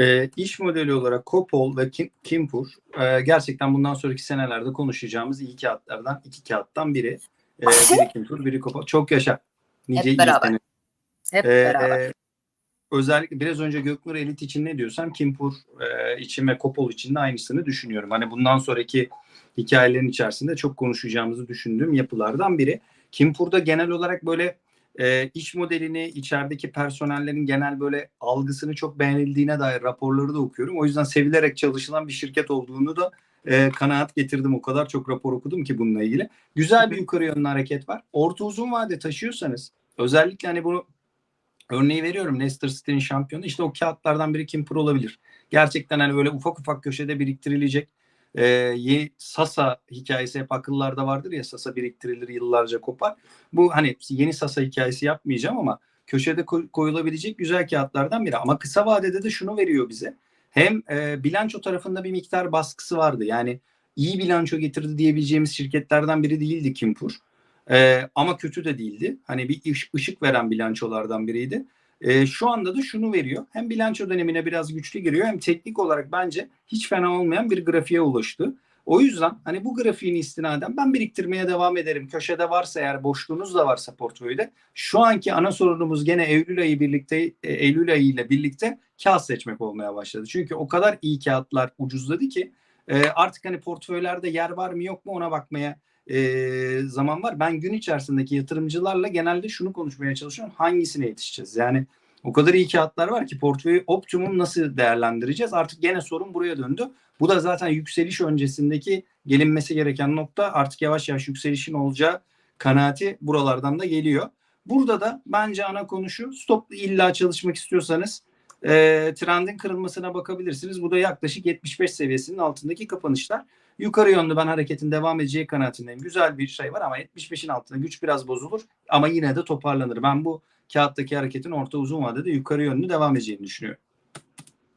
E, iş modeli olarak Kopol ve Kim, Kimpur e, gerçekten bundan sonraki senelerde konuşacağımız iyi kağıtlardan iki kağıttan biri. E, biri Kimpur, biri Kopol. Çok yaşa. Nice iyi beraber. sene. Hep Ee, beraber. özellikle biraz önce Göknur Elit için ne diyorsam Kimpur e, için ve Kopol için de aynısını düşünüyorum. Hani bundan sonraki hikayelerin içerisinde çok konuşacağımızı düşündüğüm yapılardan biri. Kimpur'da genel olarak böyle e, iş modelini, içerideki personellerin genel böyle algısını çok beğenildiğine dair raporları da okuyorum. O yüzden sevilerek çalışılan bir şirket olduğunu da e, kanaat getirdim. O kadar çok rapor okudum ki bununla ilgili. Güzel bir yukarı yönlü hareket var. Orta uzun vade taşıyorsanız özellikle hani bunu Örneği veriyorum Leicester City'nin şampiyonu işte o kağıtlardan biri Kimper olabilir. Gerçekten hani böyle ufak ufak köşede biriktirilecek e, Sasa hikayesi hep akıllarda vardır ya Sasa biriktirilir yıllarca kopar. Bu hani yeni Sasa hikayesi yapmayacağım ama köşede koy- koyulabilecek güzel kağıtlardan biri. Ama kısa vadede de şunu veriyor bize. Hem e, bilanço tarafında bir miktar baskısı vardı. Yani iyi bilanço getirdi diyebileceğimiz şirketlerden biri değildi Kimpur. Ee, ama kötü de değildi. Hani bir ış- ışık veren bilançolardan biriydi. Ee, şu anda da şunu veriyor. Hem bilanço dönemine biraz güçlü giriyor hem teknik olarak bence hiç fena olmayan bir grafiğe ulaştı. O yüzden hani bu grafiğin istinaden ben biriktirmeye devam ederim. Köşede varsa eğer boşluğunuz da varsa portföyde şu anki ana sorunumuz gene Eylül ayı birlikte e, Eylül ayı ile birlikte kağıt seçmek olmaya başladı. Çünkü o kadar iyi kağıtlar ucuzladı ki e, artık hani portföylerde yer var mı yok mu ona bakmaya e, zaman var. Ben gün içerisindeki yatırımcılarla genelde şunu konuşmaya çalışıyorum. Hangisine yetişeceğiz? Yani o kadar iyi kağıtlar var ki portföyü optimum nasıl değerlendireceğiz? Artık gene sorun buraya döndü. Bu da zaten yükseliş öncesindeki gelinmesi gereken nokta artık yavaş yavaş yükselişin olacağı kanaati buralardan da geliyor. Burada da bence ana konu şu stop illa çalışmak istiyorsanız e, trendin kırılmasına bakabilirsiniz. Bu da yaklaşık 75 seviyesinin altındaki kapanışlar. Yukarı yönlü ben hareketin devam edeceği kanaatindeyim. Güzel bir şey var ama 75'in altında güç biraz bozulur ama yine de toparlanır. Ben bu kağıttaki hareketin orta uzun vadede yukarı yönlü devam edeceğini düşünüyorum.